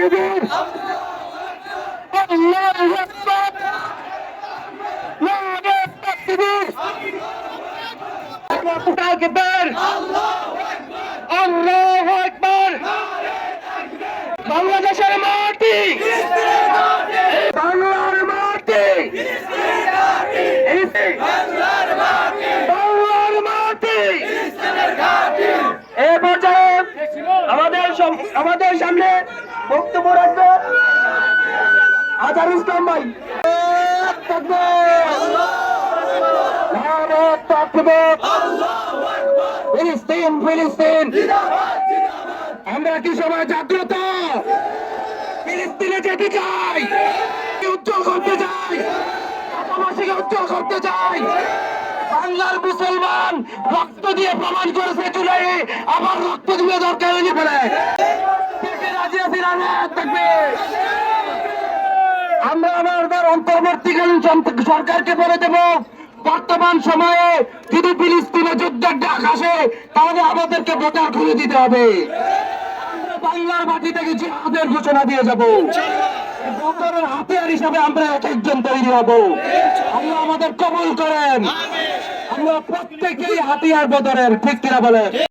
তাকবীর আল্লাহু আকবার নারে তাকবীর আল্লাহু আকবার আল্লাহু আকবার বাংলাদেশের মাটি বাংলার মাটি বাংলার মাটি এ পর্যায়ে আমাদের সম- আমাদের সামনে বক্তব্য রাখবেন। আজার ইসলাম ভাই। আমরা কি সবাই জাগ্রত? ফিলিস্তিনে যেতে চাই। উজ্জ্বল করতে চাই? আদিবাসীকে উজ্জ্বল করতে চাই। বাংলার মুসলমান রক্ত দিয়ে প্রমাণ করেছে জুলাই আবার রক্ত দিয়ে দরকার হয়ে পড়ে আমরা আমাদের অন্তর্বর্তীকালীন সরকারকে বলে দেব, বর্তমান সময়ে যদি ফিলিস্তিনে ডাক আসে তাহলে আমাদেরকে ভোটার খুলে দিতে হবে। বাংলার মাটি থেকে জিহাদের ঘোষণা দিয়ে যাব। ভোটারের হাতিয়ার হিসাবে আমরা এক একজন তৈরি হব। আল্লাহ আমাদের কবুল করেন। আমরা প্রত্যেকেই হাতিয়ার বদরের ঠিক কিনা বলে।